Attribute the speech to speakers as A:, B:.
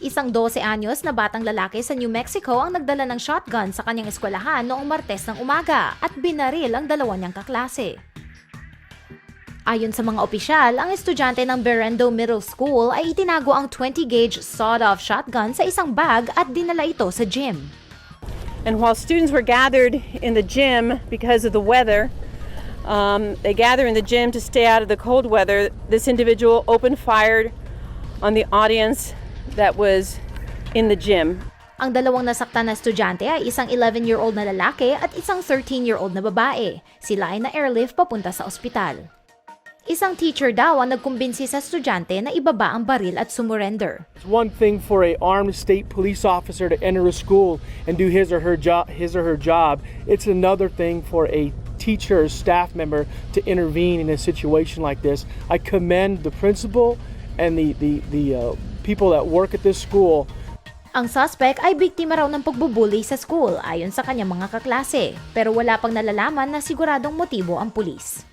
A: Isang 12 anyos na batang lalaki sa New Mexico ang nagdala ng shotgun sa kanyang eskwelahan noong Martes ng umaga at binaril ang dalawa niyang kaklase. Ayon sa mga opisyal, ang estudyante ng Berendo Middle School ay itinago ang 20-gauge sawed-off shotgun sa isang bag at dinala ito sa gym.
B: And while students were gathered in the gym because of the weather, um, they gather in the gym to stay out of the cold weather. This individual opened fire on the audience that was in the gym.
A: Ang dalawang nasaktan na estudyante ay isang 11-year-old na lalaki at isang 13-year-old na babae. Sila ay na-airlift papunta sa ospital. Isang teacher daw ang nagkumbinsi sa estudyante na ibaba ang baril at sumurrender.
C: It's one thing for a armed state police officer to enter a school and do his or her job his or her job. It's another thing for a teacher or staff member to intervene in a situation like this. I commend the principal and the the, the uh, people that work at this school
A: Ang suspect ay biktima raw ng pagbubuli sa school ayon sa kanyang mga kaklase, pero wala pang nalalaman na siguradong motibo ang pulis.